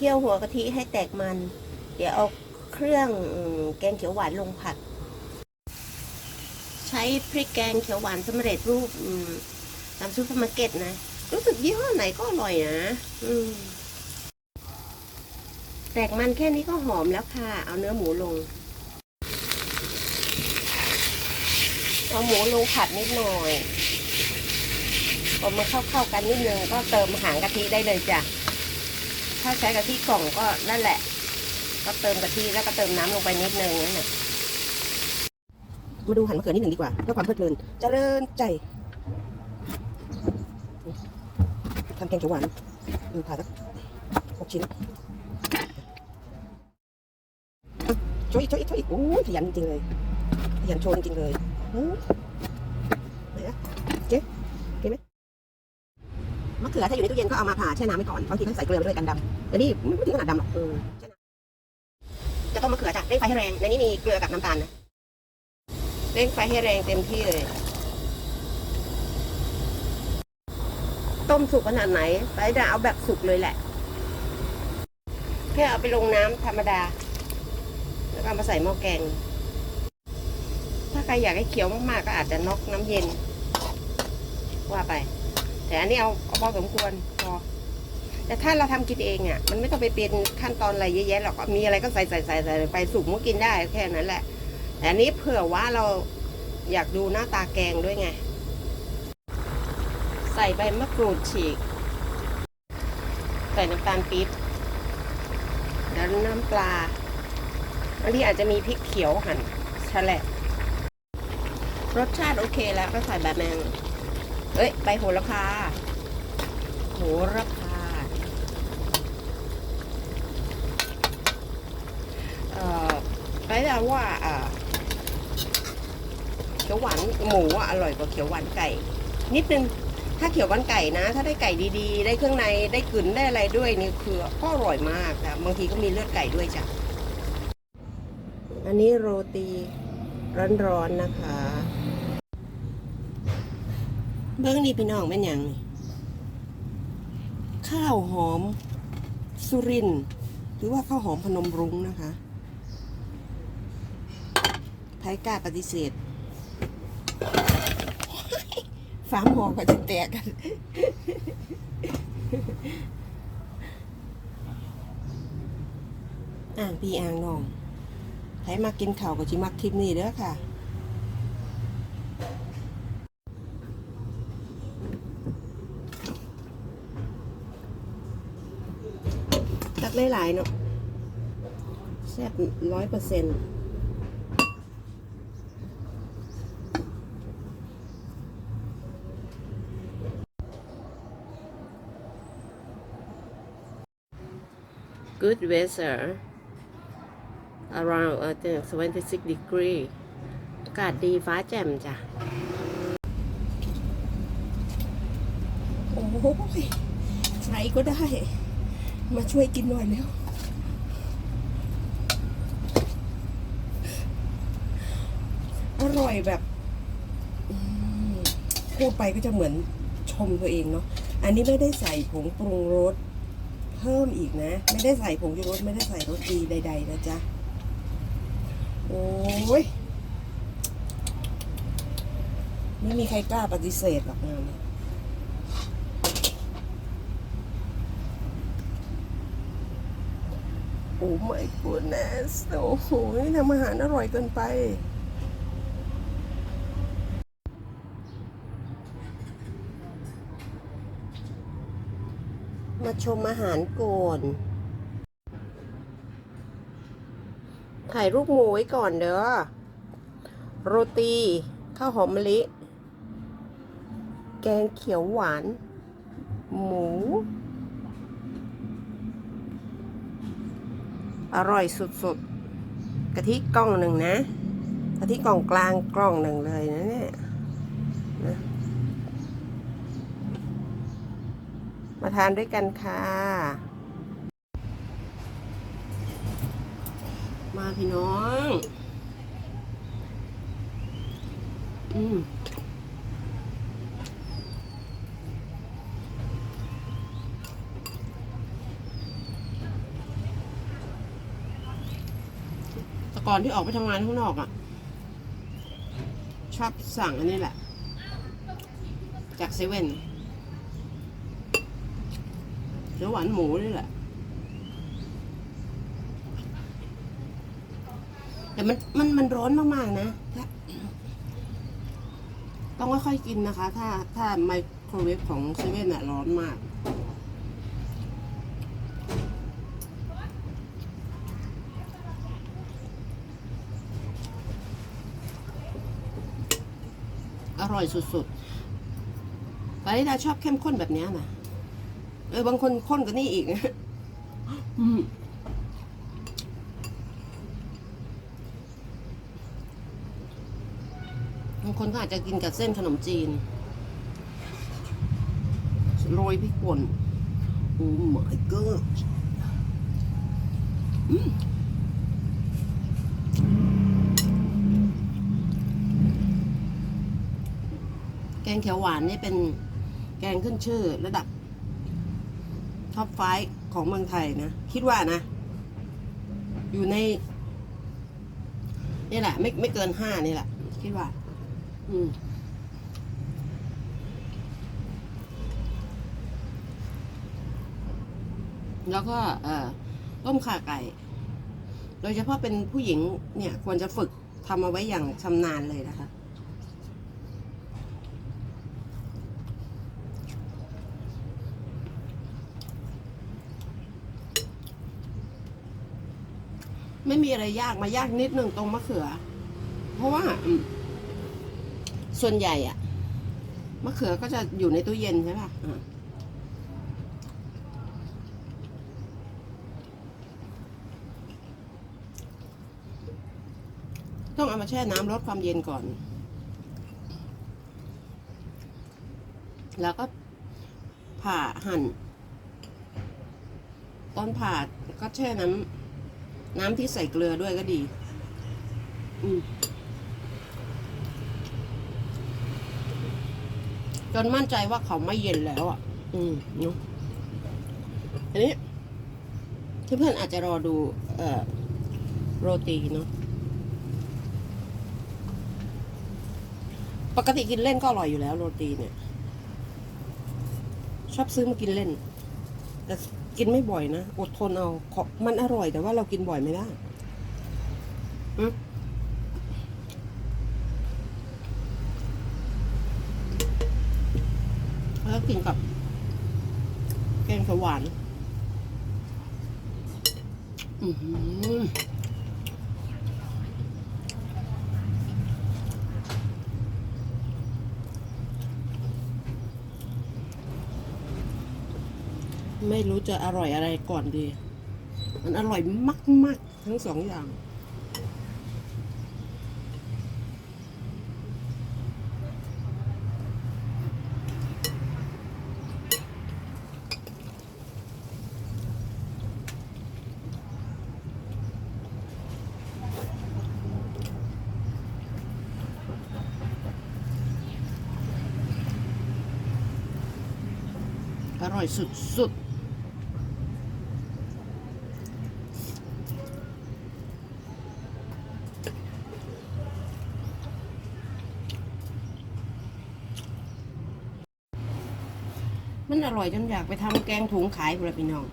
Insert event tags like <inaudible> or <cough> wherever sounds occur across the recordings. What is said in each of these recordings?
คี่ยวหัวกะทิให้แตกมัน เดี๋ยวเอาเครื่องแกงเขียวหวานลงผัด ใช้พริกแกงเขียวหวานสำเร็จรูปตามซูเปอร์มาร์เก็ตนะ รู้สึกยี่ห้อไหนก็อร่อยนะแตกมันแค่นี้ก็หอมแล้วค่ะ เอาเนื้อหมูลง เอาหมูลงผัดนิดหน่อยพอมันเข้าเข้าๆกันนิดนึงก็เติมหางกะทิได้เลยจ้ะ ถ้าใช้กะทิกล่องก็นั่นแหละ ก็เติมกะทิแล้วก็เติมน้ำลงไปนิดนึงนั่นแหละมาดูหั่นมะเขือนิดหนึ่งดีกว่าเพื่อความเพลิดเพลินเจริญใจทำแกงเขียวหวานดูผ่าสักหกชิ้นช่วยช่วยช่วยอีกโอ้ยขยันจริงเลยขยันโชว์จริงเลยอื้อไหนอะเจ๊เก๋ไหมมะเขือถ้าอยู่ในตู้เย็นก็เอามาผ่าแช่น้ำไว้ก่อนบางทีก็ใส่เกลือมาด้วยกันดำแต่นี่ไม่ถึงขนาดดำหรอกเออแช่น้ำจะต้มมะเขือจ้ะเร่งไฟให้แรงในนี้มีเกลือกับน้ำตาลนะเร่งไฟให้แรงเต็มที่เลย ต้มสุกขนาดไหนไฟจะเอาแบบสุกเลยแหละ แค่เอาไปลงน้ำธรรมดา แล้วก็เอามาใส่หม้อแกง ถ้าใครอยากให้เคี้ยวมากๆก็อาจจะน็อกน้ำเย็น ว่าไป แต่อันนี้เอาเอาพอสมควรพอแต่ถ้าเราทำกินเองอะมันไม่ต้องไปเป็นขั้นตอนอะไรเยอะแยะหรอกมีอะไรก็ใส่ใส่ใส่ใส่ไปสุกมันก็กินได้แค่นั้นแหละแต่อันนี้เผื่อว่าเราอยากดูหน้าตาแกงด้วยไง ใส่ใบมะกรูดฉีก ใส่น้ำตาลปี๊บแล้วน้ำปลาบางทีอาจจะมีพริกเขียวหั่นแฉลบรสชาติโอเคแล้วก็ใส่แบบแมง เอ้ยใบโหระพาโหระพาเอ่อไปแต่ว่าอ่าเขียวหวานหมูอะอร่อยกว่าเขียวหวานไก่ นิดนึงถ้าเขียวหวานไก่นะ ถ้าได้ไก่ดีๆ ได้เครื่องในได้กลิ่นได้อะไรด้วยนี่คือก็อร่อยมากแต่บางทีก็มีเลือดไก่ด้วยจ้ะอันนี้โรตีร้อนๆนะคะ เบิ้งนี่พี่น้องเป็นย่างนี่ข้าวหอมสุรินหรือว่าข้าวหอมพนมรุ้งนะคะไทยกล้าปฏิเสธฝาหม้อก็จะแตกกัน อ่างพี่อ่างน้องใครมากินข้าวก็จิมักคลิปนี้เด้อค่ะ หลายๆเนาะแซ่บร้อยเปอร์เซ็นต์ good weather around uh, 26 degree อากาศดีฟ้าแจ่มจ้ะ โอ้ยใครก็ได้ มาช่วยกินหน่อยแล้วอร่อยแบบพูดไปก็จะเหมือนชมตัวเองเนาะ อันนี้ไม่ได้ใส่ผงปรุงรสเพิ่มอีกนะ ไม่ได้ใส่ผงชูรสไม่ได้ใส่รสดีใด ๆ นะจ๊ะ โอ้ย ไม่มีใครกล้าปฏิเสธหรอกงานนี้ โอ้ my goodness โอ้โหทำอาหารอร่อยเกินไปมาชมอาหารก่อน ถ่ายรูปหมูไว้ก่อนเด้อ โรตี ข้าวหอมมะลิ แกงเขียวหวาน หมู อร่อยสุดๆกะทิกล่องหนึ่งนะกะทิกล่องกลางกล่องหนึ่งเลยนะเนี่ยนะมาทานด้วยกันค่ะ มาพี่น้อง อืม ก่อนที่ออกไปทำงานข้างนอกอะ่ะ ชอบสั่งอันนี้แหละ จากเซเว่นเขียวหวานหมูนี่แหละ แต่มันมันมันร้อนมากๆนะถ้าต้องค่อยๆกินนะคะ ถ้าถ้าไมโครเวฟของเซเว่นอะร้อนมาก ร่อยสุดๆปาริดาชอบเข้มข้นแบบเนี้ยนะเออบางคนข้นกว่านี้อีกอืมบางคนก็อาจจะกินกับเส้นขนมจีน โรยพริกป่น โอ้ my god อืม งเขียวหวานนี่เป็นแกงขึ้นชื่อระดับท็อปไฟของเมืองไทยนะ คิดว่านะ อยู่ใน นี่แหละ ไม่ไม่เกินห้านี่แหละ คิดว่า อืมแล้วก็เอ่อต้มข่าไก่ โดยเฉพาะเป็นผู้หญิงเนี่ย ควรจะฝึกทำเอาไว้อย่างชำนาญเลยนะคะ ไม่มีอะไรยากมายากนิดหนึ่งตรงมะเขือ เพราะว่า ส่วนใหญ่อะมะเขือก็จะอยู่ในตู้เย็นใช่ป่ะอ่าต้องเอามาแช่น้ำลดความเย็นก่อน แล้วก็ผ่าหั่น ตอนผ่าก็แช่น้ำ น้ำที่ใส่เกลือด้วยก็ดี อืมจนมั่นใจว่าเขาไม่เย็นแล้วอะ อืมเนาะอันนี้เพื่อนๆอาจจะรอดู เอ่อ โรตีเนาะ ปกติกินเล่นก็อร่อยอยู่แล้วโรตีเนี่ย ชอบซื้อมากินเล่น แต่ กินไม่บ่อยนะ อดทนเอาขอมันอร่อยแต่ว่าเรากินบ่อยไม่ได้แล้วกินกับ แกงสวหวานอือ ไม่รู้จะอร่อยอะไรก่อนดี มันอร่อยมาก ๆ ทั้งสองอย่าง อร่อยสุด ๆ มันอร่อยจนอยากไปทำแกงถุงขายคุณพี่น้อง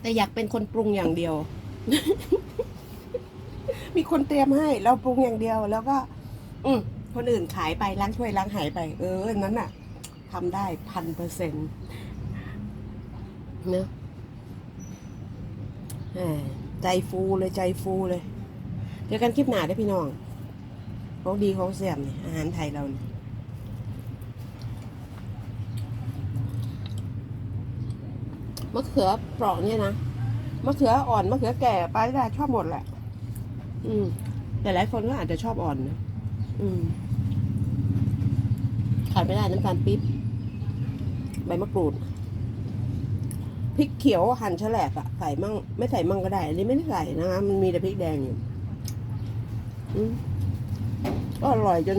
แต่อยากเป็นคนปรุงอย่างเดียว มีคนเตรียมให้ เราปรุงอย่างเดียว แล้วก็ อืคนอื่นขายไปล้างถ้วยล้างหายไป เออ นั้นน่ะทำได้พันเปอร์เซ็นต์เนอะใจฟูเลยใจฟูเลย เจอกันคลิปหน้าได้พี่น้อง ของดีของเสียมนี่อาหารไทยเรานี่มะเขือเปราะเนี่ยนะมะเขืออ่อนมะเขือแก่ไปได้ชอบหมดแหละ อืม แต่หลายคนก็อาจจะชอบอ่อนนะอืมขาดไม่ได้น้ำตาลปี๊บใบมะกรูดพริกเขียวหั่นแฉลบอะใส่มั่งไม่ใส่มั่งก็ได้ อันนี้ไม่ได้ใส่นะคะมันมีแต่พริกแดงอยู่อืม ก็อร่อยจน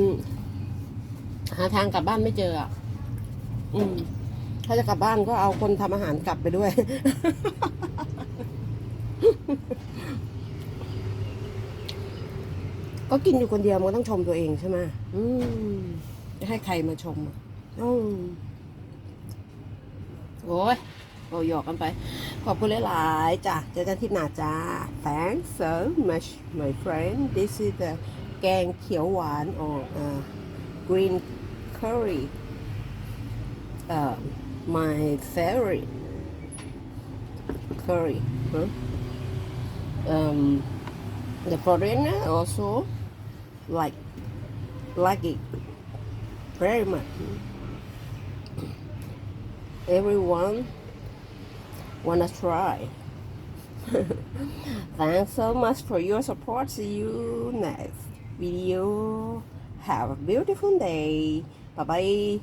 หาทางกลับบ้านไม่เจออะอืมขถ้าจะกลับบ้านก็เอาคนทำอาหารกลับไปด้วย ก็กินอยู่คนเดียวมันก็ต้องชมตัวเองใช่ไหมอืมจะให้ใครมาชมอะอืมโอ้ยเราหยอกกันไป ขอบคุณหลายๆจ้ะเจอกันที่หน้าจ้า thanks so much my friend this is the แกงเขียวหวาน or uh, green curry uh, my favorite curry huh? um, the foreigner also like like it very much everyone wanna try <laughs> thanks so much for your support see you next Video. Have a beautiful day. Bye bye